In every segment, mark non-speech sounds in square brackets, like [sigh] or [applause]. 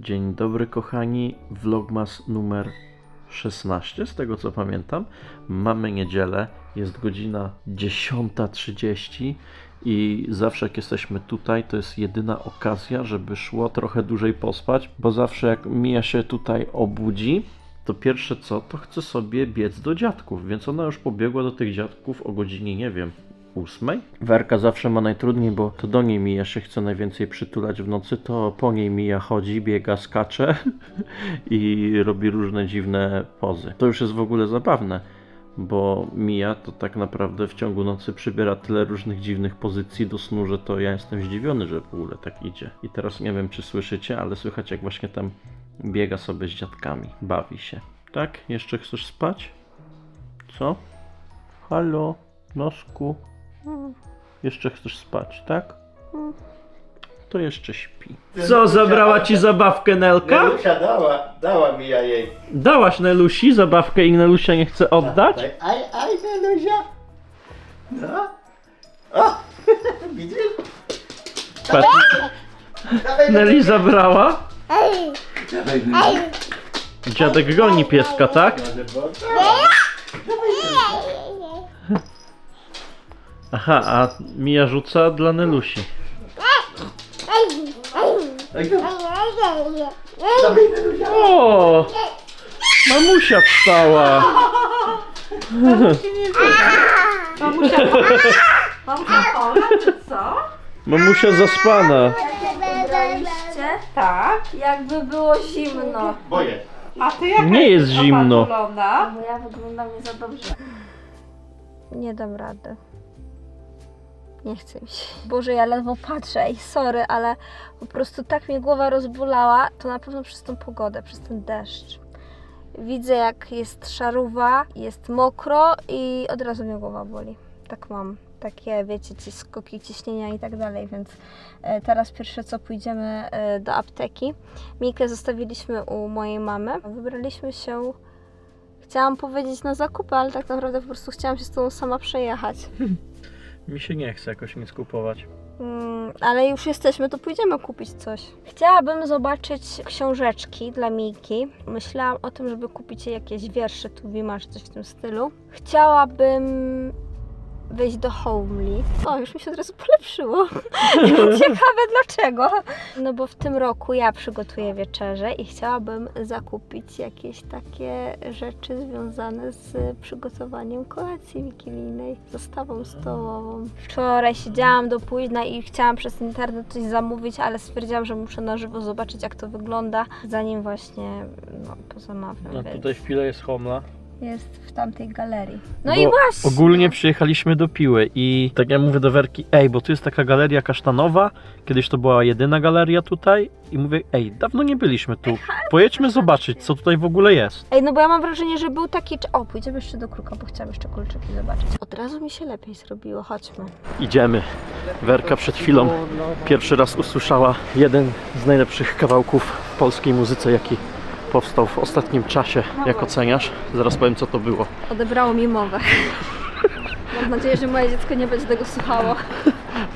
Dzień dobry kochani, vlogmas numer 16 z tego co pamiętam. Mamy niedzielę, jest godzina 10.30 i zawsze jak jesteśmy tutaj to jest jedyna okazja, żeby szło trochę dłużej pospać, bo zawsze jak Mija się tutaj obudzi, to pierwsze co, to chce sobie biec do dziadków, więc ona już pobiegła do tych dziadków o godzinie, nie wiem, ósmej. Werka zawsze ma najtrudniej, bo to do niej Mija się chce najwięcej przytulać w nocy, to po niej Mija chodzi, biega, skacze [laughs] i robi różne dziwne pozy. To już jest w ogóle zabawne, bo Mija to tak naprawdę w ciągu nocy przybiera tyle różnych dziwnych pozycji do snu, że to ja jestem zdziwiony, że w ogóle tak idzie. I teraz nie wiem, czy słyszycie, ale słychać jak właśnie tam biega sobie z dziadkami, bawi się. Tak? Jeszcze chcesz spać? Co? Halo? Nosku? Jeszcze chcesz spać, tak? To jeszcze śpi. Co, zabrała ci zabawkę Nelka? Nelusia dała, dała mi ja jej. Dałaś Nelusi zabawkę i Nelusia nie chce oddać? Tak, Aj, aj, Nelusia. No. O, [laughs] widzisz? Patrz, Dawaj, Neli zabrała. Dawaj, Nelusia. Dziadek goni pieska, tak? Aha, a Mija rzuca dla Nelusi. O! Mamusia wstała! Mamka chora, czy co? Mamusia zaspana. Byliście? Tak. Jakby było zimno. Boję. A ty jak Nie jest zimno. Bo ja wyglądam nie za dobrze. Nie dam rady. Nie chcę mi się. Boże, ja ledwo patrzę. Ej, sorry, ale po prostu tak mnie głowa rozbolała. To na pewno przez tą pogodę, przez ten deszcz. Widzę, jak jest szaruwa, jest mokro i od razu mnie głowa boli. Tak mam. Takie, wiecie, ci skoki ciśnienia i tak dalej, więc e, teraz pierwsze co pójdziemy e, do apteki. Mikę zostawiliśmy u mojej mamy. Wybraliśmy się Chciałam powiedzieć na zakupy, ale tak naprawdę po prostu chciałam się z tą sama przejechać. [laughs] Mi się nie chce jakoś nic kupować. Mm, ale już jesteśmy, to pójdziemy kupić coś. Chciałabym zobaczyć książeczki dla Miki. Myślałam o tym, żeby kupić jej jakieś wiersze Tuwima czy coś w tym stylu. Chciałabym wejść do Homely. O, już mi się od razu polepszyło. [laughs] Ciekawe dlaczego. No bo w tym roku ja przygotuję wieczerze i chciałabym zakupić jakieś takie rzeczy związane z przygotowaniem kolacji wigilijnej, zastawą stołową. Wczoraj siedziałam do późna i chciałam przez internet coś zamówić, ale stwierdziłam, że muszę na żywo zobaczyć jak to wygląda, zanim właśnie no, pozamawiam. No więc tutaj chwilę jest homla. Jest w tamtej galerii. No Bo i właśnie. Ogólnie przyjechaliśmy do Piły i tak ja mówię do Werki, ej, bo tu jest taka galeria kasztanowa, kiedyś to była jedyna galeria tutaj i mówię, ej, dawno nie byliśmy tu, pojedźmy zobaczyć, co tutaj w ogóle jest. Ej, no bo ja mam wrażenie, że był taki... cz- O, pójdziemy jeszcze do kruka, bo chciałam jeszcze kulczyki zobaczyć. Od razu mi się lepiej zrobiło, chodźmy. Idziemy. Werka przed chwilą pierwszy raz usłyszała jeden z najlepszych kawałków w polskiej muzyce, jaki powstał w ostatnim czasie. Jak oceniasz? Zaraz powiem, co to było. Odebrało mi mowę. Mam nadzieję, że moje dziecko nie będzie tego słuchało.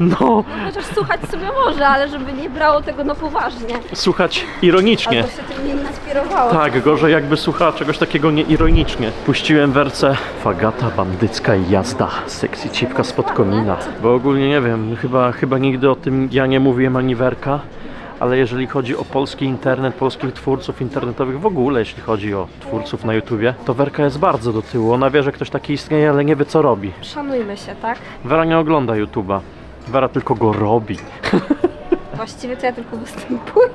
No, Chociaż słuchać sobie może, ale żeby nie brało tego na poważnie. słuchać ironicznie. Albo się tym nie inspirowało. Tak, gorzej jakby słuchała czegoś takiego nieironicznie. Puściłem werce Fagata, bandycka i jazda, sexy cipka spod komina. Bo ogólnie nie wiem, chyba, chyba nigdy o tym ja nie mówiłem ani werka, ale jeżeli chodzi o polski internet, polskich twórców internetowych, w ogóle jeśli chodzi o twórców na YouTubie, to werka jest bardzo do tyłu. Ona wie, że ktoś taki istnieje, ale nie wie co robi. Szanujmy się, tak? Wera nie ogląda YouTuba. Wera tylko go robi. [laughs] Właściwie to ja tylko występuję.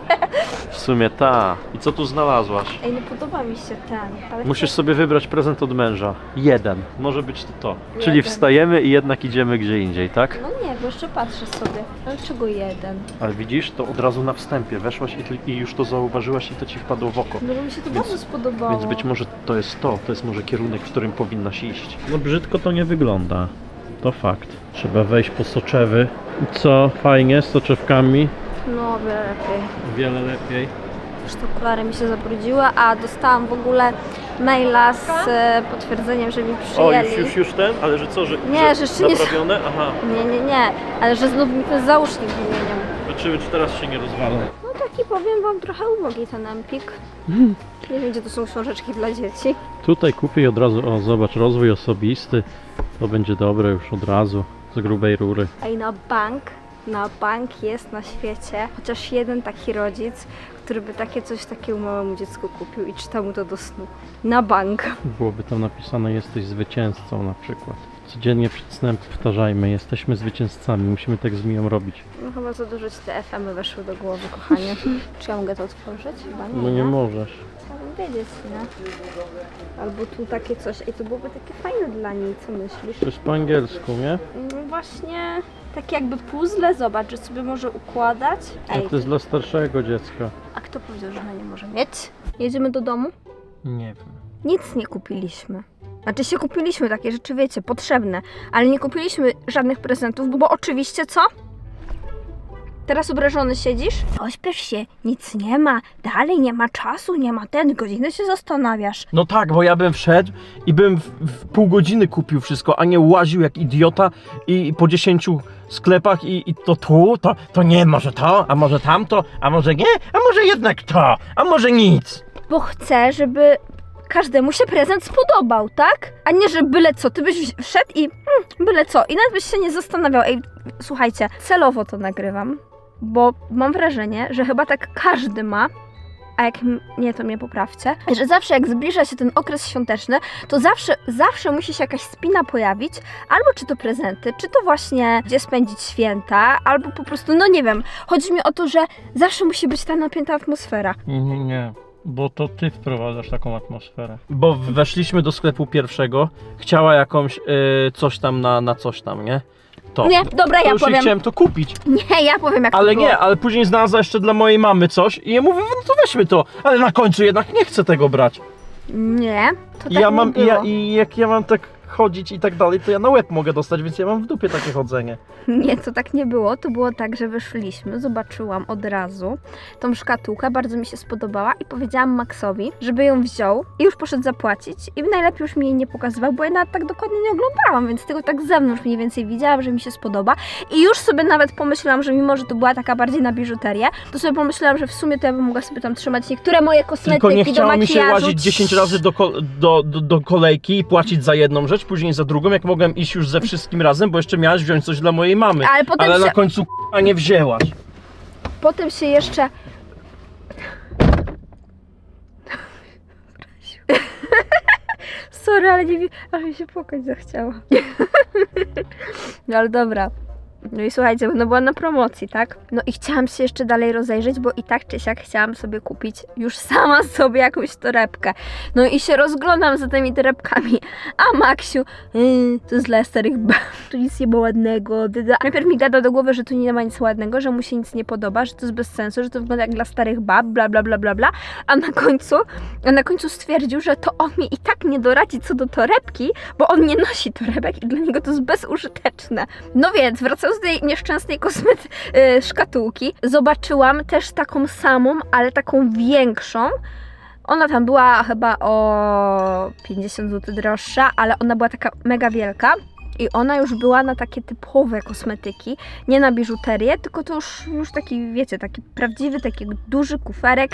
W sumie ta. I co tu znalazłaś? Ej, no podoba mi się ten. Ale Musisz sobie wybrać prezent od męża. Jeden. Może być to to. Czyli Jeden. wstajemy i jednak idziemy gdzie indziej, tak? No nie, bo jeszcze patrzę sobie. Ale czego jeden? Ale widzisz, to od razu na wstępie weszłaś i, ty- i już to zauważyłaś i to ci wpadło w oko. No bo mi się to Więc- bardzo spodobało. Więc być może to jest to, to jest może kierunek, w którym powinnaś iść. No brzydko to nie wygląda. To fakt. Trzeba wejść po soczewy. Co? Fajnie, z soczewkami. No, o wiele lepiej. O wiele lepiej. Już te okulary mi się zabrudziły, a dostałam w ogóle maila z e, potwierdzeniem, że mi O, przyjęli. już, już, już ten? Ale że co, że, Nie, że jeszcze nie- naprawione? Aha. Nie, nie, nie, ale że znów mi ten załóżnik wymienią. Zobaczymy, czy teraz się nie rozwalą. No taki taki, powiem wam, trochę ubogi ten Empik. [laughs] Nie wiem, gdzie to są książeczki dla dzieci. Tutaj kupię i od razu, o zobacz, rozwój osobisty. To będzie dobre już od razu, z grubej rury. A i na bank, na bank jest na świecie chociaż jeden taki rodzic, który by takie coś takiemu małemu dziecku kupił i czyta mu to do snu. Na bank. Byłoby tam napisane, jesteś zwycięzcą na przykład. Codziennie przed snem powtarzajmy, jesteśmy zwycięzcami, musimy tak z Miją robić. No chyba za dużo ci te FM-y weszły do głowy, kochanie. [laughs] Czy ja mogę to otworzyć? Chyba nie. No nie możesz. Chciałabym wiedzieć, nie? Albo tu takie coś. I to byłoby takie fajne dla niej, co myślisz? To jest po angielsku, nie? No właśnie, takie jakby puzzle, zobacz, że sobie może układać. A to jest dla starszego dziecka. a kto powiedział, że ona nie może mieć? Jedziemy do domu? Nie wiem. Nic nie kupiliśmy. Znaczy się kupiliśmy takie rzeczy, wiecie, potrzebne, ale nie kupiliśmy żadnych prezentów, bo, bo oczywiście co? Teraz obrażony siedzisz? Ośpiesz się, nic nie ma, dalej nie ma czasu, nie ma ten, godzinę się zastanawiasz. No tak, bo ja bym wszedł i bym w, w pół godziny kupił wszystko, a nie łaził jak idiota i po 10 sklepach i, i to tu, to, to nie, może to, a może tamto, a może nie, a może jednak to, a może nic. Bo chcę, żeby każdemu się prezent spodobał, tak? A nie, że byle co, ty byś wszedł i mm, byle co. I nawet byś się nie zastanawiał. Ej, słuchajcie, celowo to nagrywam, bo mam wrażenie, że chyba tak każdy ma, a jak nie, to mnie poprawcie, że zawsze jak zbliża się ten okres świąteczny, to zawsze, zawsze musi się jakaś spina pojawić, albo czy to prezenty, czy to właśnie gdzie spędzić święta, albo po prostu, no nie wiem, chodzi mi o to, że zawsze musi być ta napięta atmosfera. Nie, nie, bo to ty wprowadzasz taką atmosferę. Bo weszliśmy do sklepu pierwszego, chciała jakąś y, coś tam na, na coś tam, nie? To. Nie, dobra, ja już jej powiem. chciałem to kupić, Nie, ja powiem jak ale to było. nie, ale później znalazła jeszcze dla mojej mamy coś i ja mówię, no to weźmy to, ale na końcu jednak nie chcę tego brać. Nie, to tak ja nie mam, było. ja, i jak ja mam tak chodzić i tak dalej, to ja na łeb mogę dostać, więc ja mam w dupie takie chodzenie. Nie, to tak nie było. To było tak, że wyszliśmy, zobaczyłam od razu tą szkatułkę, bardzo mi się spodobała i powiedziałam Maxowi, żeby ją wziął i już poszedł zapłacić i najlepiej już mi jej nie pokazywał, bo ja nawet tak dokładnie nie oglądałam, więc tylko tak z zewnątrz mniej więcej widziałam, że mi się spodoba i już sobie nawet pomyślałam, że mimo, że to była taka bardziej na biżuterię, to sobie pomyślałam, że w sumie to ja bym mogła sobie tam trzymać niektóre moje kosmetyki Tylko nie do chciało mi się makijażu. łazić 10 razy do, ko- do, do, do kolejki i płacić za jedną rzecz, później za drugą, jak mogłem iść już ze wszystkim razem, bo jeszcze miałaś wziąć coś dla mojej mamy. Ale potem Ale się- na końcu k***a nie wzięłaś. Potem się jeszcze. Sorry, ale nie wiem, aż mi się płakać zachciała. [laughs] No ale dobra. No i słuchajcie, no była na promocji, tak? No i chciałam się jeszcze dalej rozejrzeć, bo i tak czy siak chciałam sobie kupić już [laughs] sama sobie jakąś torebkę. No i się rozglądam za tymi torebkami, a Maksiu, yy, to jest dla starych tu nic nie ma ładnego. Najpierw mi gada do głowy, że tu nie ma nic ładnego, że mu się nic nie podoba, że to jest bez sensu, że to wygląda jak dla starych bab, bla bla bla bla bla, a na końcu, a na końcu stwierdził, że to on mi i tak nie doradzi co do torebki, bo on nie nosi torebek i dla niego to jest bezużyteczne. No więc, wracając tej nieszczęsnej kosmety yy, szkatułki, zobaczyłam też taką samą, ale taką większą. Ona tam była chyba o 50 zł droższa, ale ona była taka mega wielka. I ona już była na takie typowe kosmetyki, nie na biżuterię, tylko to już, już taki, wiecie, taki prawdziwy, taki duży kuferek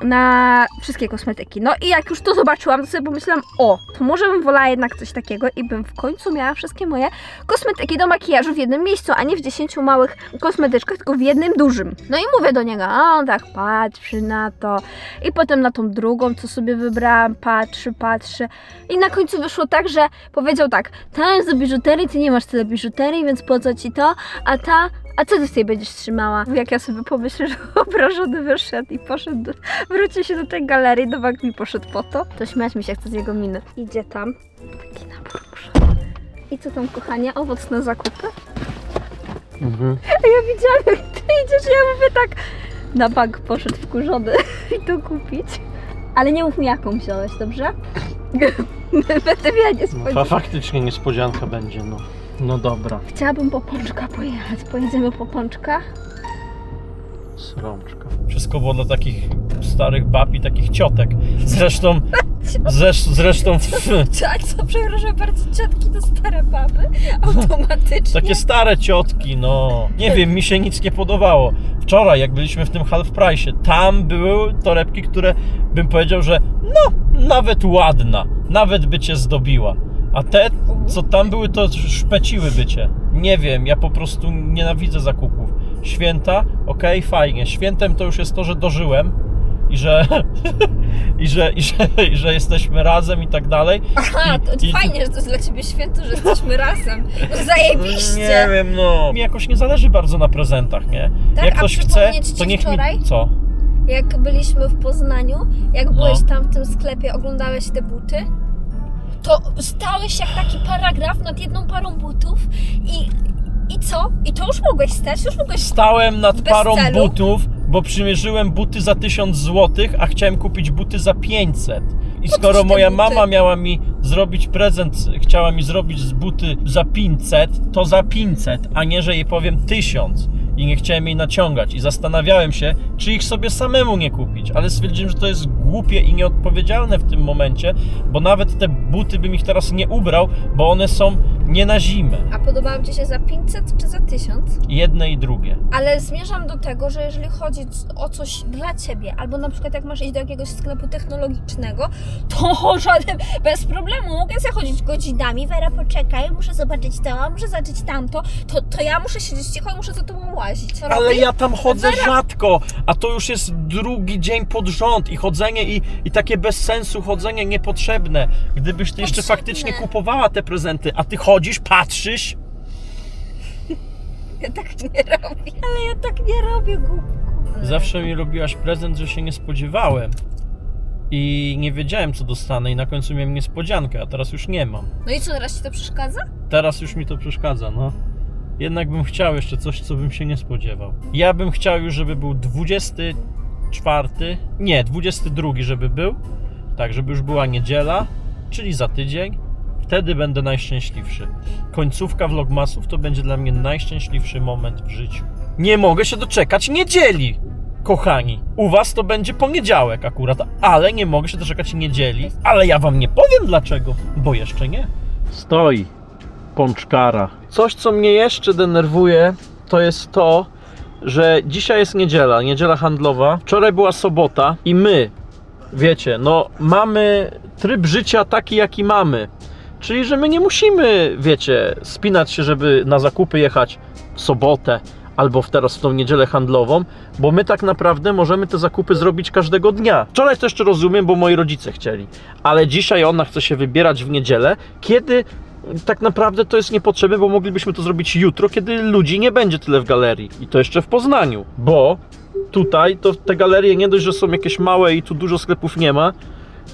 na wszystkie kosmetyki. No i jak już to zobaczyłam, to sobie pomyślałam, o, to może bym wolała jednak coś takiego i bym w końcu miała wszystkie moje kosmetyki do makijażu w jednym miejscu, a nie w 10 małych kosmetyczkach, tylko w jednym dużym. No i mówię do niego, a on tak patrzy na to i potem na tą drugą, co sobie wybrałam, patrzy, patrzy i na końcu wyszło tak, że powiedział tak, ta jest do biżuterii, ty nie masz tyle biżuterii, więc po co ci to, a ta, a co ty sobie będziesz trzymała? Jak ja sobie pomyślę, że [laughs] obrażony wyszedł i poszedł, do, wrócił się do tej galerii, do bank mi poszedł po to, to śmiać mi się chce z jego miny. Idzie tam, taki nabór muszę. I co tam, kochanie, owocne zakupy? Mhm. A [laughs] ja widziałam, jak ty idziesz, ja mówię tak, na bank poszedł wkurzony [laughs] i to kupić. Ale nie mów mi, jaką wziąłeś, dobrze? Będę miała No, niespodziankę. fa- faktycznie niespodzianka będzie, no. No dobra. Chciałabym po pączka pojechać. Pojedziemy po pączka? Srączka. Wszystko było dla takich starych bab i takich ciotek. Zresztą [laughs] Zresz, zresztą Tak, co przepraszam bardzo, ciotki to stare baby automatycznie. takie stare ciotki, no. Nie wiem, mi się nic nie podobało. Wczoraj, jak byliśmy w tym half price, tam były torebki, które bym powiedział, że no, nawet ładna, nawet by cię zdobiła. A te, co tam były, to szpeciły by cię. Nie wiem, ja po prostu nienawidzę zakupów. Święta, okej, fajnie. Świętem to już jest to, że dożyłem i że, [laughs] i że, i że, i że jesteśmy razem i tak dalej. Aha, to I- i- fajnie, że to jest dla ciebie święto, że jesteśmy razem. No zajebiście. Nie wiem, no. Mi jakoś nie zależy bardzo na prezentach, nie? Tak, Jak a ktoś chce, to niech wczoraj? mi... Co? Jak byliśmy w Poznaniu, jak byłeś No. tam w tym sklepie, oglądałeś te buty, to stałeś jak taki paragraf nad jedną parą butów i, i co? I to już mogłeś stać? Już mogłeś Stałem nad Bez parą celu? butów, bo przymierzyłem buty za 1000 zł, a chciałem kupić buty za 500. I Po skoro te moja buty? mama miała mi zrobić prezent, chciała mi zrobić z buty za 500, to za 500, a nie, że jej powiem 1000. I nie chciałem jej naciągać. I zastanawiałem się, czy ich sobie samemu nie kupić. Ale stwierdziłem, że to jest głupie i nieodpowiedzialne w tym momencie, bo nawet te buty bym ich teraz nie ubrał, bo one są nie na zimę. A podobało Ci się za 500 czy za 1000? Jedne i drugie. Ale zmierzam do tego, że jeżeli chodzi o coś dla Ciebie, albo na przykład jak masz iść do jakiegoś sklepu technologicznego, to [laughs] żaden, bez problemu mogę sobie chodzić godzinami, Wera poczekaj, muszę zobaczyć to, muszę zobaczyć tamto, to, to ja muszę siedzieć cicho i muszę za tobą łazić. Co Ale ja tam chodzę rzadko, a to już jest drugi dzień pod rząd i chodzenie i, i takie bez sensu chodzenie niepotrzebne. Gdybyś ty jeszcze Potrzebne. faktycznie kupowała te prezenty, a ty chodzisz, patrzysz, Ja tak nie robię. Ale ja tak nie robię, głupku. zawsze mi robiłaś prezent, że się nie spodziewałem. I nie wiedziałem, co dostanę, i na końcu miałem niespodziankę, a teraz już nie mam. No i co, teraz Ci to przeszkadza? Teraz już mi to przeszkadza, no. Jednak bym chciał jeszcze coś, co bym się nie spodziewał. Ja bym chciał już, żeby był 24, nie, 22, żeby był. Tak, żeby już była niedziela, czyli za tydzień. Wtedy będę najszczęśliwszy. Końcówka vlogmasów to będzie dla mnie najszczęśliwszy moment w życiu. Nie mogę się doczekać niedzieli, kochani. U was to będzie poniedziałek akurat, ale nie mogę się doczekać niedzieli. Ale ja wam nie powiem dlaczego, bo jeszcze nie. Stoi pączkara. Coś, co mnie jeszcze denerwuje, to jest to, że dzisiaj jest niedziela, niedziela handlowa. Wczoraj była sobota i my, wiecie, no mamy tryb życia taki, jaki mamy. Czyli, że my nie musimy, wiecie, spinać się, żeby na zakupy jechać w sobotę albo w teraz w tą niedzielę handlową, bo my tak naprawdę możemy te zakupy zrobić każdego dnia. Wczoraj to jeszcze rozumiem, bo moi rodzice chcieli, ale dzisiaj ona chce się wybierać w niedzielę, kiedy tak naprawdę to jest niepotrzebne, bo moglibyśmy to zrobić jutro, kiedy ludzi nie będzie tyle w galerii. I to jeszcze w Poznaniu, bo tutaj to te galerie nie dość, że są jakieś małe i tu dużo sklepów nie ma,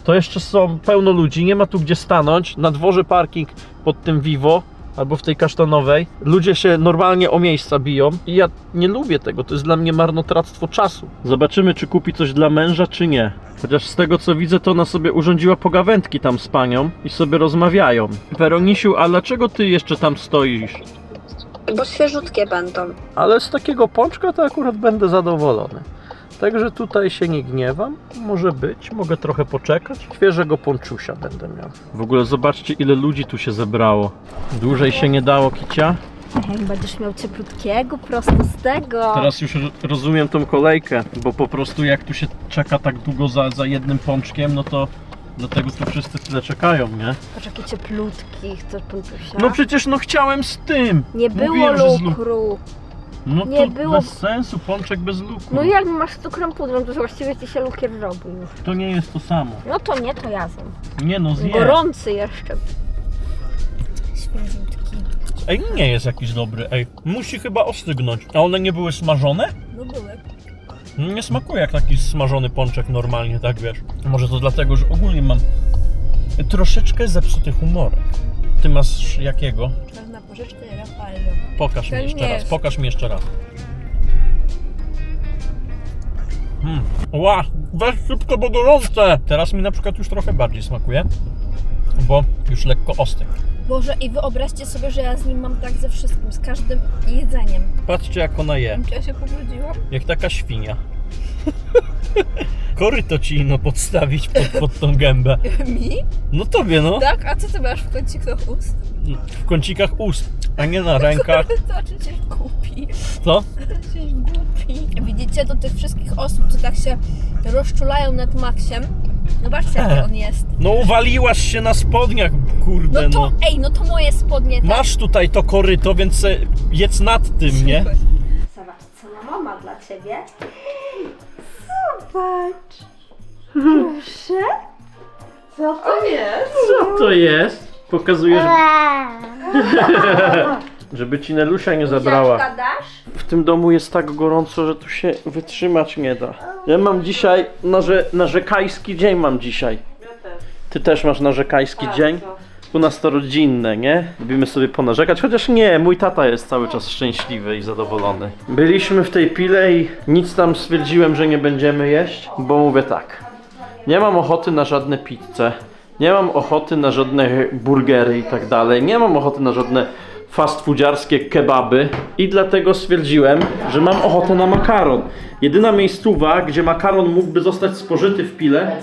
to jeszcze są pełno ludzi, nie ma tu gdzie stanąć. Na dworze parking pod tym Vivo albo w tej kasztanowej. Ludzie się normalnie o miejsca biją i ja nie lubię tego. To jest dla mnie marnotrawstwo czasu. Zobaczymy, czy kupi coś dla męża, czy nie. Chociaż z tego co widzę, to ona sobie urządziła pogawędki tam z panią i sobie rozmawiają. Weronisiu, a dlaczego ty jeszcze tam stoisz? Bo świeżutkie będą. Ale z takiego pączka to akurat będę zadowolony. Także tutaj się nie gniewam. Może być, mogę trochę poczekać. Świeżego pączusia będę miał. W ogóle zobaczcie, ile ludzi tu się zebrało. Dłużej się nie dało, Kicia. Jak będziesz miał cieplutkiego, prosto z tego. Teraz już ro- rozumiem tą kolejkę, bo po prostu jak tu się czeka tak długo za, za jednym pączkiem, no to dlatego tu wszyscy tyle czekają, nie? Patrz, jakie cieplutki, chcesz pączusia? No przecież no chciałem z tym. Nie było Mówiłem, że z lu- lukru. No nie to było- bez sensu, pączek bez luku. No jak masz z cukrem pudrem, to właściwie ci się lukier robi już. To nie jest to samo. No to nie, to ja zjem. Nie no, zjedz. Gorący jeszcze. Świeżutki. Ej, nie jest jakiś dobry, ej. Musi chyba ostygnąć. A one nie były smażone? No były. Nie smakuje jak taki smażony pączek normalnie, tak wiesz. Może to dlatego, że ogólnie mam troszeczkę zepsuty humorek. Ty masz jakiego? Porzeczka i Raffaello. Pokaż Ten mi jeszcze raz, jest. pokaż mi jeszcze raz. Hmm. Ła, weź szybko, bo gorące! Teraz mi na przykład już trochę bardziej smakuje, bo już lekko ostygł. Boże, i wyobraźcie sobie, że ja z nim mam tak ze wszystkim, z każdym jedzeniem. Patrzcie jak ona je, ja się pobrudziłam? jak taka świnia. [laughs] koryto ci ino podstawić pod, pod tą gębę. [laughs] Mi? No tobie no. Tak? A co ty masz w kącikach ust? W kącikach ust, a nie na rękach. [laughs] To czy cię kupi? Co? Jesteś głupi. Widzicie, do tych wszystkich osób, co tak się rozczulają nad Maxiem. Zobaczcie, jaki on jest. No uwaliłaś się na spodniach, kurde No to, no. ej, no to moje spodnie, tak? Masz tutaj to koryto, więc se jedz nad tym, nie? Zobacz, co ma mama dla ciebie. Zobacz. [laughs] Proszę. Co to jest? Co to jest? Pokazujesz, [laughs] żeby ci Nelusia nie zabrała. Buziaczka dasz? W tym domu jest tak gorąco, że tu się wytrzymać nie da. Ja mam dzisiaj narze, narzekajski dzień mam dzisiaj. Ty też masz narzekajski dzień? U nas to rodzinne, nie? Lubimy sobie ponarzekać, chociaż nie, mój tata jest cały czas szczęśliwy i zadowolony. Byliśmy w tej pile i nic tam stwierdziłem, że nie będziemy jeść, bo mówię tak. Nie mam ochoty na żadne pizze, nie mam ochoty na żadne burgery i tak dalej, nie mam ochoty na żadne fast foodziarskie kebaby i dlatego stwierdziłem, że mam ochotę na makaron. Jedyna miejscowa, gdzie makaron mógłby zostać spożyty w pile,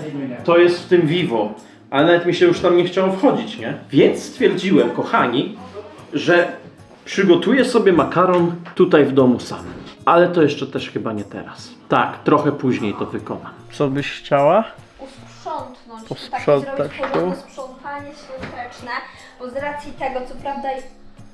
to jest w tym Vivo. Ale nawet mi się już tam nie chciało wchodzić, nie? Więc stwierdziłem, kochani, że przygotuję sobie makaron tutaj w domu sam. Ale to jeszcze też chyba nie teraz. Tak, trochę później to wykonam. Co byś chciała? Usprzątnąć. Posprzątać takie zrobić tu. sprzątanie świąteczne, bo z racji tego, co prawda,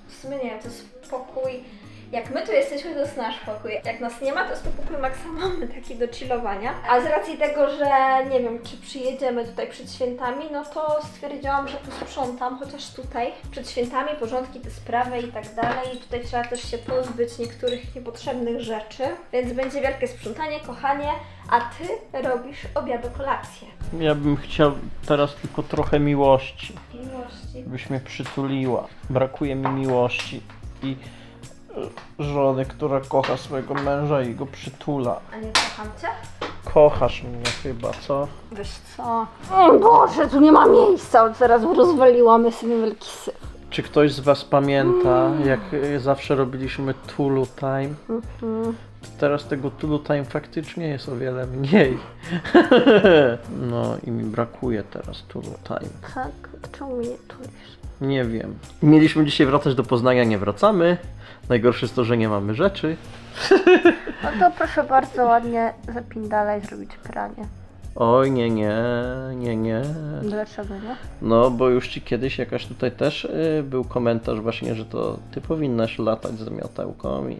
w sumie nie wiem, to jest pokój. Jak my tu jesteśmy, to jest nasz pokój. Jak nas nie ma, to jest to pokój Maxa mamy taki do chillowania. A z racji tego, że nie wiem, czy przyjedziemy tutaj przed świętami, no to stwierdziłam, że posprzątam, chociaż tutaj przed świętami porządki, te sprawy i tak dalej. I tutaj trzeba też się pozbyć niektórych niepotrzebnych rzeczy. Więc będzie wielkie sprzątanie, kochanie, a ty robisz obiad kolację. Ja bym chciał teraz tylko trochę miłości. Miłości. Byś mnie przytuliła. Brakuje mi miłości i żony, która kocha swojego męża i go przytula. A nie kocham cię? Kochasz mnie chyba, co? Wiesz co? O Boże, tu nie ma miejsca, teraz rozwaliłam sobie wielki syf. Czy ktoś z Was pamięta, jak e, zawsze robiliśmy Tulu Time? Teraz tego Tulu Time faktycznie jest o wiele mniej. [laughs] No i mi brakuje teraz Tulu Time. Tak? Czemu mnie tulisz? Nie wiem. Mieliśmy dzisiaj wracać do Poznania, nie wracamy. Najgorsze jest to, że nie mamy rzeczy. No to proszę bardzo ładnie zapindalaj zrobić pranie. Oj, nie, nie, nie, nie. Dlaczego nie? No, bo już ci kiedyś jakaś tutaj też y, był komentarz właśnie, że to ty powinnaś latać z miotełką i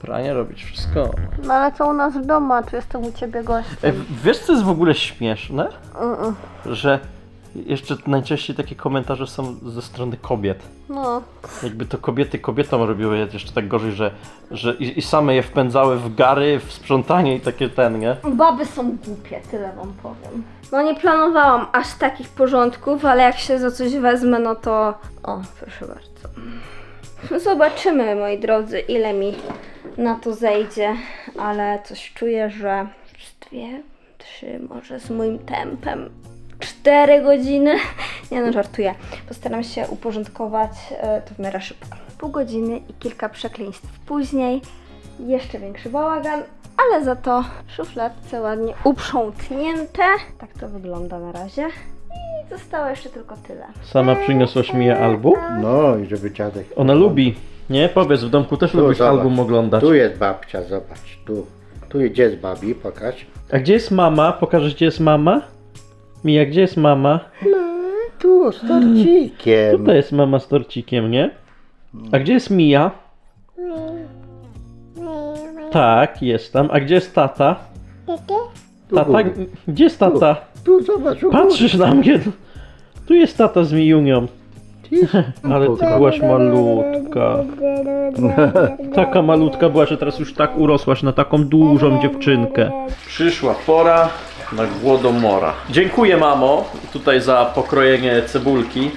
pranie robić wszystko. No ale to u nas w domu, a tu jestem u ciebie gościem. Ej, wiesz co jest w ogóle śmieszne? Mm-mm. Że jeszcze najczęściej takie komentarze są ze strony kobiet. No. Jakby to kobiety kobietom robiły jeszcze tak gorzej, że, że i, i same je wpędzały w gary, w sprzątanie i takie ten, nie? Baby są głupie, tyle wam powiem. No nie planowałam aż takich porządków, ale jak się za coś wezmę, no to... O, proszę bardzo. Zobaczymy, moi drodzy, ile mi na to zejdzie, ale coś czuję, że z dwie, trzy, może z moim tempem. Cztery godziny. Nie no, żartuję. Postaram się uporządkować e, to w miarę szybko. Pół godziny i kilka przekleństw później. Jeszcze większy bałagan, ale za to szufladce ładnie uprzątnięte. Tak to wygląda na razie. I zostało jeszcze tylko tyle. Sama przyniosłaś mi je album? No i żeby dziadek. Ona lubi, nie? Powiedz, w domku też Tu, lubisz zobacz. album oglądać. Tu jest babcia, zobacz. Tu. Tu gdzie jest babi, pokaż. A gdzie jest mama? Pokażesz, gdzie jest mama? Mija, gdzie jest mama? Tu z torcikiem. Tutaj jest mama z torcikiem, nie? A gdzie jest Mija? Tak, jest tam. A gdzie jest tata? Tata? Gdzie jest tata? tu zobacz. u góry. Patrzysz na mnie. Tu jest tata z Mijunią. [laughs] Ale ty byłaś malutka. [laughs] Taka malutka była, że teraz już tak urosłaś na taką dużą dziewczynkę. [laughs] Przyszła pora na głodomora. Dziękuję mamo tutaj za pokrojenie cebulki,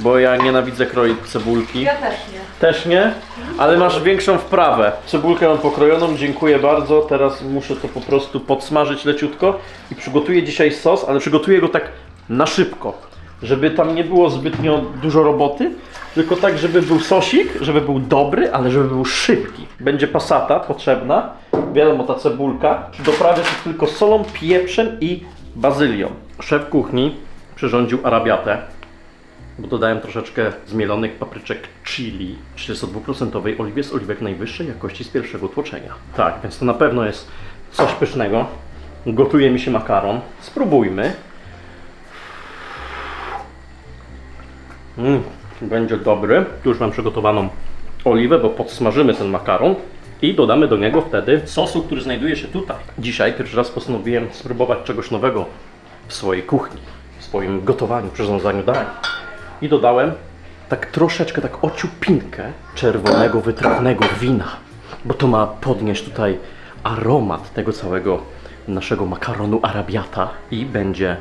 bo ja nienawidzę kroić cebulki. Ja też nie. Też nie? Ale masz większą wprawę. Cebulkę mam pokrojoną, dziękuję bardzo. Teraz muszę to po prostu podsmażyć leciutko i przygotuję dzisiaj sos, ale przygotuję go tak na szybko. Żeby tam nie było zbytnio dużo roboty, tylko tak, żeby był sosik, żeby był dobry, ale żeby był szybki. Będzie pasata potrzebna, wiadomo, ta cebulka. Doprawię to tylko solą, pieprzem i bazylią. Szef kuchni przyrządził arabiatę, bo dodałem troszeczkę zmielonych papryczek chili, 32% oliwie z oliwek najwyższej jakości z pierwszego tłoczenia. Tak, więc to na pewno jest coś pysznego. Gotuje mi się makaron. Spróbujmy. Mm, będzie dobry. Tu już mam przygotowaną oliwę, bo podsmażymy ten makaron i dodamy do niego wtedy sosu, który znajduje się tutaj. Dzisiaj pierwszy raz postanowiłem spróbować czegoś nowego w swojej kuchni, w swoim gotowaniu, przyrządzaniu dań. I dodałem tak troszeczkę, tak ociupinkę czerwonego, wytrawnego wina, bo to ma podnieść tutaj aromat tego całego naszego makaronu arabiata i będzie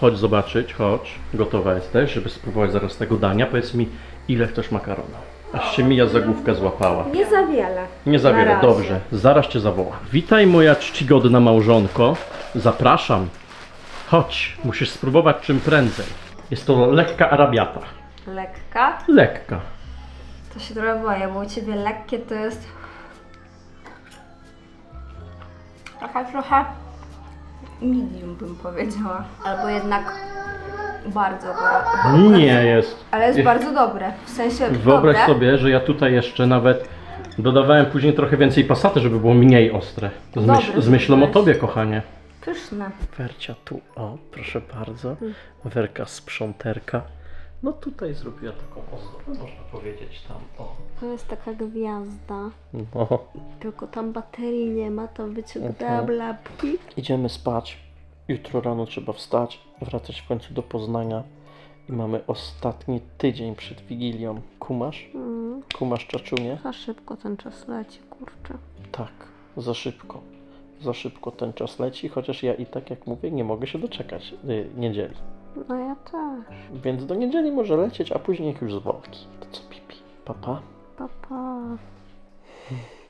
Chodź zobaczyć, chodź. Gotowa jesteś, żeby spróbować zaraz tego dania. Powiedz mi, ile chcesz makaronu? Aż się mija zagłówka złapała. Nie za wiele. Nie za Na wiele, razie. dobrze. Zaraz cię zawołam. Witaj moja czcigodna małżonko. Zapraszam. Chodź, musisz spróbować czym prędzej. Jest to lekka arabiata. Lekka. Lekka. To się trochę boję, bo u Ciebie lekkie to jest... Taka trochę medium bym powiedziała. Albo jednak bardzo dobre. Nie jest. Ale jest Je- bardzo dobre. W sensie Wyobraź dobre. sobie, że ja tutaj jeszcze nawet dodawałem później trochę więcej pasaty, żeby było mniej ostre. Z, myśl, z myślą o tobie, kochanie. Pyszne. Wercia tu, o, proszę bardzo. Werka sprząterka. No tutaj zrobiła taką ozdobę, można powiedzieć tam, o. To jest taka gwiazda. No. Tylko tam baterii nie ma, to wyciągnęłam Mhm. lampki. Idziemy spać. Jutro rano trzeba wstać, wracać w końcu do Poznania. I mamy ostatni tydzień przed Wigilią. Kumasz? Mm, Kumasz czaczunie? za szybko ten czas leci, kurczę. Tak, za szybko. Za szybko ten czas leci, chociaż ja i tak jak mówię, nie mogę się doczekać y, niedzieli. No ja też. Więc do niedzieli może lecieć, a później jak już z Wolki. To co, pipi? Papa? Papa. Pa.